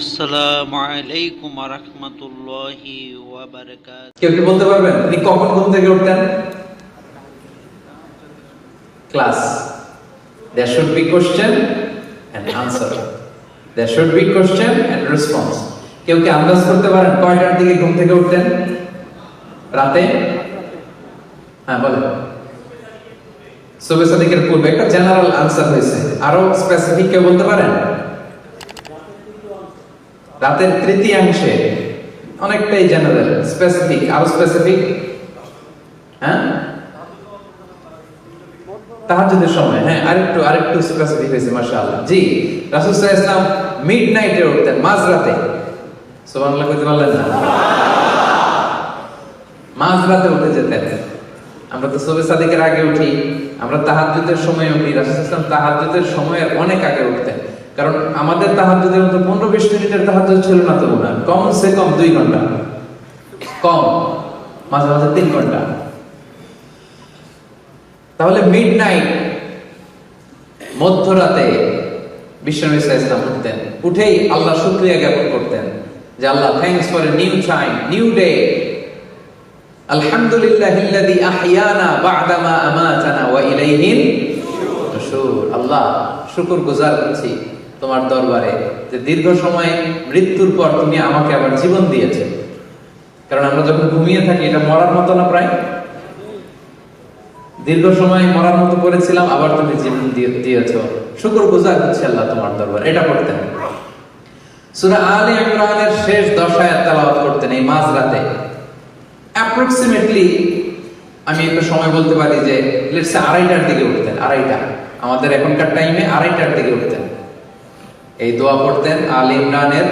আসসালামু আলাইকুম রহমতুল্লাহি ওয়াবারাকাত কেউ কি বলতে পারবেন? তিনি কখন ঘুম থেকে উঠতেন? Class. There should be question and answer. There should be question and response. কেউ কি আন্দাজ করতে পারেন কয়টার দিকে ঘুম থেকে উঠতেন? রাতে? হ্যাঁ বলেন। সুবে সাদিকের পূর্বে একটা জেনারেল আনসার হয়েছে। আরও স্পেসিফিক কেউ বলতে পারেন? রাতের তৃতীয়াংশে অনেকটাই জেনারেল স্পেসিফিক আরও স্পেসিফিক হ্যাঁ? তাহাজ্জুদের সময় হ্যাঁ আরেকটু আরেকটু স্পেসিফিক হয়েছে জি ওয়াসাল্লাম মিডনাইটে উঠতেন, মাঝরাতে। সুবহানাল্লাহ কইতে পারলেন না? মাঝরাতে উঠে যেতেন। আমরা তো সুবে সাদিকের আগে উঠি, আমরা তাহাজ্জুদের সময় উঠি, রাসূল সাল্লাল্লাহু তাহাজ্জুদের সময়ের অনেক আগে উঠতেন। কারণ আমাদের তাহাজ্জুদের মতো পনেরো বিশ মিনিটের তাহাজ্জুদ ছিল না তো না। কম সে কম দুই ঘণ্টা। কম। মাঝে মাঝে তিন ঘণ্টা। তাহলে মিড নাইট মধ্যরাতে বিশ্বনবী উঠতেন। উঠেই আল্লাহ শুক্রিয়া জ্ঞাপন করতেন যে আল্লাহ thanks for new time new day আলহামদুলিল্লাহ ইল্লাযী আমাতানা ওয়া ইলাইহিন আল্লাহ শুকর গুজার করছি। তোমার দরবারে যে দীর্ঘ সময় মৃত্যুর পর তুমি আমাকে আবার জীবন দিয়েছে। কারণ আমরা যখন ঘুমিয়ে থাকি, এটা মরার মতো না প্রায়? দীর্ঘ সময় মরার মতো করেছিলাম, আবার তুমি জীবন দিয়ে- দিয়েছ। শুকর গুজার হচ্ছে আল্লাহ তোমার দরবার, এটা করতেন সূরা আলে ইমরানের শেষ দশ আয়াত তেলাওয়াত করতেন এই মাঝরাতে। অ্যাপ্রক্সিমেটলি আমি একটু সময় বলতে পারি যে লেটস আড়াইটার দিকে উঠতেন, আড়াইটা। আমাদের এখনকার টাইমে আড়াইটার দিকে উঠতেন। এই দোয়া পড়তেন আল ইমরানের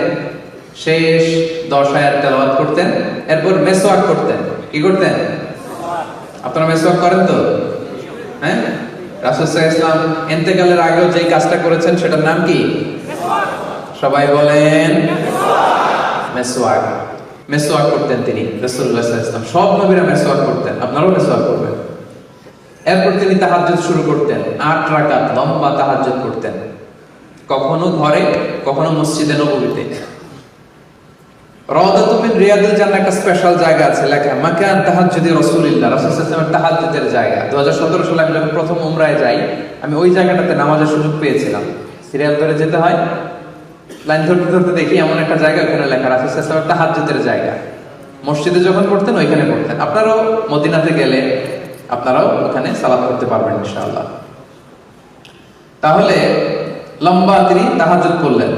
শেষ দশ তেলাওয়াত করতেন, এরপর মেসওয়াক করতেন। কি করতেন? আপনারা মেসওয়াক করেন তো? হ্যাঁ? রাসূল ইসলাম ইন্তেকালের আগেও যেই কাজটা করেছেন, সেটার নাম কি? সবাই বলেন, মেসওয়াক। মেসওয়াক করতেন তিনি, রাসূলুল্লাহ ইসলাম সব নবীরা মেসওয়াক করতেন, আপনারাও মেসওয়াক করবেন। এরপর তিনি তাহাজ্জুদ শুরু করতেন, আট রাকাত লম্বা তাহাজ্জুদ করতেন। কখনো ঘরে, কখনো মসজিদে নববীতে রওদাতুম মিন রিয়াদুল জান্নাহ, একটা স্পেশাল জায়গা আছে, লেখা, মাকান তাহাজ্জুদি রাসূলুল্লাহ রাসূল সাল্লাল্লাহু তাহাজ্জুদের জায়গা। 2017 সালে আমি যখন প্রথম উমরায় যাই, আমি ওই জায়গাটাতে নামাজের সুযোগ পেয়েছিলাম। সিরিয়াল ধরে যেতে হয়, লাইন ধরতে ধরতে দেখি এমন একটা জায়গা, ওখানে লেখা, রাসূল সাল্লাল্লাহু তাহাজ্জুদের জায়গা। মসজিদে যখন পড়তেন, ওইখানে পড়তেন। আপনারাও মদিনাতে গেলে আপনারাও ওখানে সালাত করতে পারবেন, ইনশাআল্লাহ। তাহলে লম্বা তিনি তাহাজ্জুদ করলেন।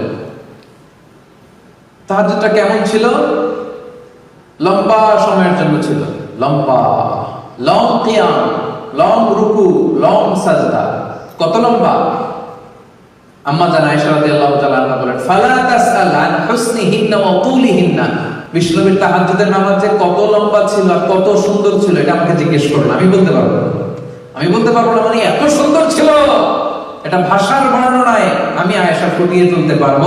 তাহাজ্জুদটা কেমন ছিল? লম্বা সময়ের জন্য ছিল। লম্বা, লং কিয়াম, লং রুকু, লং সাজদা। কত লম্বা? আম্মা জান আয়েশা রাদিয়াল্লাহু তাআলা আনহা বলেন, ফালা তাসআল আন হুসনিহিন্না ওয়া তুলিহিন্না। বিষ্ণুবীর তাহাজ্জুদের নামাজ যে কত লম্বা ছিল আর কত সুন্দর ছিল, এটা আমাকে জিজ্ঞেস করুন, আমি বলতে পারব। আমি বলতে পারব না মানে এটা ভাষার বর্ণনায় আমি আয়েশা ফুটিয়ে তুলতে পারব?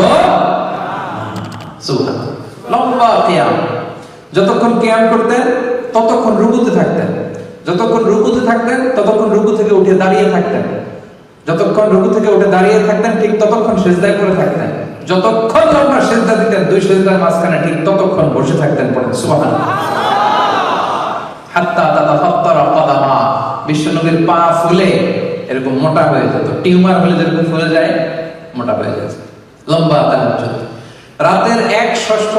লম্বা কিয়াম। যতক্ষণ কিয়াম করতেন, ততক্ষণ রুকুতে থাকতেন। যতক্ষণ রুকুতে থাকতেন, ততক্ষণ রুকু থেকে উঠে দাঁড়িয়ে থাকতেন। যতক্ষণ রুকু থেকে উঠে দাঁড়িয়ে থাকতেন, ঠিক ততক্ষণ সেজদায় করে থাকতেন। যতক্ষণ লম্বা সেজদা দিতেন, দুই সেজদার মাঝখানে ঠিক ততক্ষণ বসে থাকতেন পড়েন সুবহানাল্লাহ। হাত্তা তাতাফাত্তারা কদামা। বিশ্বনবীর পা ফুলে এরকম মোটা হয়ে যেত। টিউমার হলে যেরকম ফুলে যায়, মোটা হয়ে যেত লম্বা তার তাহাজ্জুদ রাতের এক ষষ্ঠ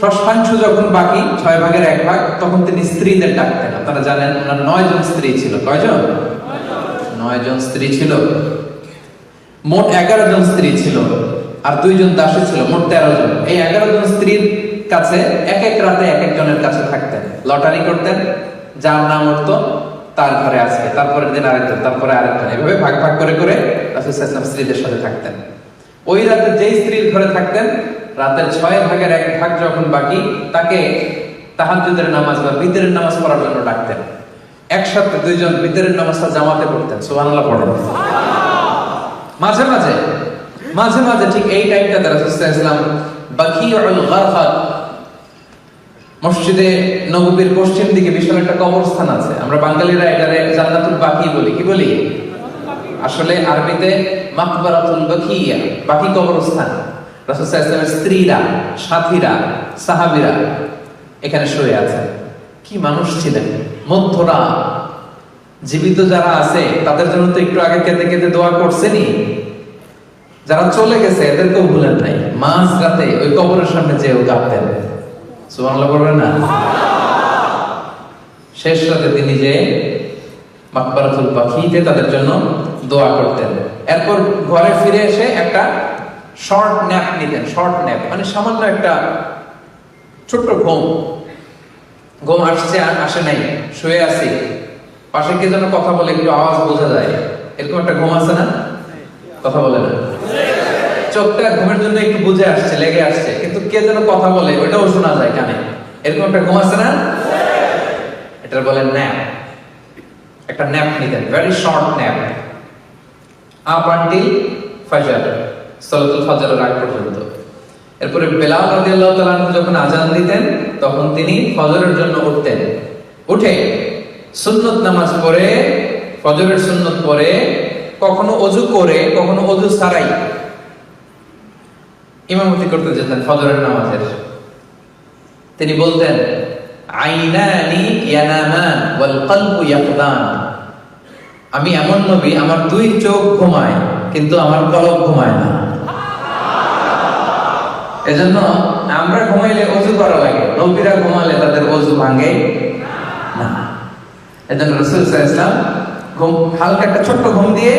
ষষ্ঠাংশ যখন বাকি, ছয় ভাগের এক ভাগ, তখন তিনি স্ত্রীদের ডাকতেন। আপনারা জানেন, ওনার নয় জন স্ত্রী ছিল। কয়জন নয় জন স্ত্রী ছিল। মোট এগারো জন স্ত্রী ছিল। আর দুইজন দাসী ছিল, মোট তেরো জন। এই এগারো জন স্ত্রীর কাছে এক এক রাতে এক একজনের কাছে থাকতেন। লটারি করতেন, যার নাম উঠতো তার ঘরে আজকে তারপরের দিন আরেকজন, তারপরে আরেকজন। এভাবে ভাগ ভাগ করে করে রাসূল স্ত্রীদের সাথে থাকতেন। ওই রাতে যেই স্ত্রীর ঘরে থাকতেন, রাতের ছয় ভাগের এক ভাগ যখন বাকি, তাকে তাহাজ্জুদের নামাজ বা বিতরের নামাজ পড়ার জন্য ডাকতেন। একসাথে দুইজন বিতরের নামাজটা জামাতে পড়তেন। সুবহানাল্লাহ, পড়েন। মাঝে মাঝে মাঝে মাঝে ঠিক এই টাইমটাতে রাসূলুল্লাহ ইসলাম গারফাত মসজিদে নবীর পশ্চিম দিকে বিশাল একটা কবরস্থান আছে। আমরা বাঙালিরা এটারে জান্নাতুল বাকি বলি। কি বলি? আসলে আরবিতে মাকবারাতুল বাকিয়া, বাকি কবরস্থান। রাসূল ইসলামের স্ত্রীরা, সাথীরা, সাহাবীরা এখানে শুয়ে আছে। কি মানুষ ছিলেন? মধ্যরা। জীবিত যারা আছে, তাদের জন্য তো একটু আগে কেঁদে কেঁদে দোয়া করছেনি যারা চলে গেছে, এদেরকেও ভুলেন নাই। মাঝ রাতে ওই কবরের সামনে যেও কাঁদতেন সুবহানাল্লাহ বলবেন না? শেষ রাতে তিনি যে মাকবারাতুল পাখিতে তাদের জন্য দোয়া করতেন। এরপর ঘরে ফিরে এসে একটা শর্ট ন্যাপ নিতেন শর্ট ন্যাপ মানে সামান্য একটা ছোট্ট ঘুম। ঘুম আসছে, আসে নাই, শুয়ে আছি। পাশে কে যেন কথা বলে একটু আওয়াজ বোঝা যায়। এরকম একটা ঘুম আছে না? কথা বলে না। চোখটা ঘুমের জন্য একটু বুঝে আসছে, লেগে আসছে। কিন্তু কে যেন কথা বলে, ওইটাও শোনা যায় কানে। এরকম একটা ঘুম আছে না? এটা বলে ন্যাপ একটা ন্যাপ নিতেন very short nap up until ফাজর, সালাতুল ফাজরের আগ পর্যন্ত। এরপরে বেলাল রাদিয়াল্লাহু তাআলা যখন আজান দিতেন, তখন তিনি ফজরের জন্য উঠতেন। উঠে সুন্নত নামাজ পড়ে, ফজরের সুন্নত পড়ে, কখনো অজু করে, কখনো অজু ছাড়াই ইমামতি করতে যেতেন ফজরের নামাজের। তিনি বলতেন, আইনানি ইয়ানামান ওয়াল কলবু ইয়াকদান আমি এমন নবী, আমার দুই চোখ ঘুমায়, কিন্তু আমার কলব ঘুমায় না। এজন্য আমরা ঘুমাইলে অজু করা লাগে, নবীরা ঘুমালে তাদের অজু ভাঙে না। এজন্য রসুল ইসলাম ঘুম, হালকা একটা ছোট্ট ঘুম দিয়ে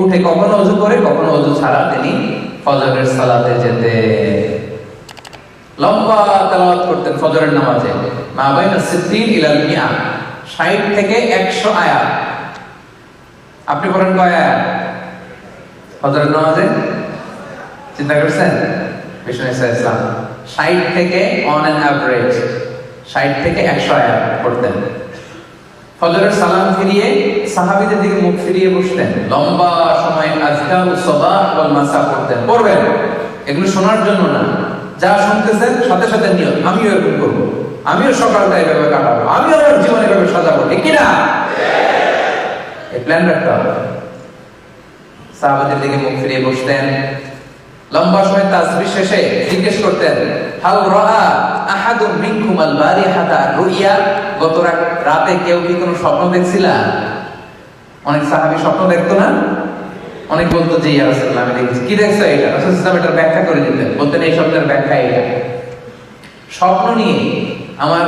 উঠে কখনো অজু করে, কখনো অজু ছাড়া তিনি ফজরের সালাতে যেতে। লম্বা তেলাওয়াত করতেন ফজরের নামাজে। মা বাইনা সিদ্দিন ইলাল মিয়া 60 থেকে 100 আয়াত। আপনি পড়েন কয় আয়াত? ফজরের নামাজে? চিন্তা করছেন? বিষ্ণু ইসলাম 60 থেকে অন অ্যান অ্যাভারেজ 60 থেকে 100 আয়াত পড়তেন। ফজরের সালাম ফিরিয়ে সাহাবীদের দিকে মুখ ফিরিয়ে বসতেন লম্বা সময় আজকাল ওয়াল মাসা পড়তেন। পড়বেন। এগুলো শোনার জন্য না। যা শুনতেছেন, সাথে সাথে নিয়ত। আমিও এরকম করব। আমিও সকালটা এভাবে কাটাবো। আমিও আমার এভাবে সাজাবো। ঠিক এই প্ল্যান রাখতে হবে। দিকে মুখ ফিরিয়ে বসতেন লম্বা সময় তাসবিহ শেষে জিজ্ঞেস করতেন, হাল রাআ বারিহাতা রুইয়া? রাত- কেউ কি কোনো স্বপ্ন দেখছিলা? অনেক সাহাবী স্বপ্ন দেখতো না? অনেক বলতো যে, ইয়া আমি দেখেছি। কি দেখছ এটা? এটার ব্যাখ্যা করে দিতেন। বলতেন, এই শব্দের ব্যাখ্যা এটা স্বপ্ন নিয়ে আমার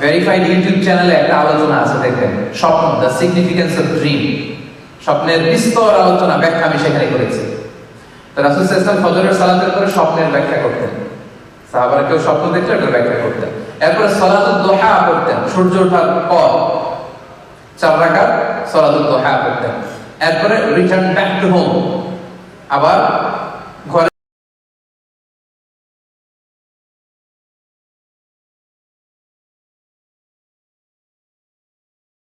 ভেরিফাইড ইউটিউব চ্যানেলে একটা আলোচনা আছে দেখবেন স্বপ্ন দ্য সিগনিফিকেন্স অফ ড্রিম স্বপ্নের বিস্তর আলোচনা, ব্যাখ্যা আমি সেখানে করেছি। তো রাসূল সাল্লাল্লাহু ফজরের সালাতের পরে স্বপ্নের ব্যাখ্যা করতেন। সাহাবারা কেউ স্বপ্ন দেখলে ব্যাখ্যা করতেন। এরপরে সালাতুদ দোহা করতেন সূর্য ওঠার পর চার রাখার সালাতুদ দোহা করতেন এরপরে রিটার্ন ব্যাক টু হোম আবার ঘরে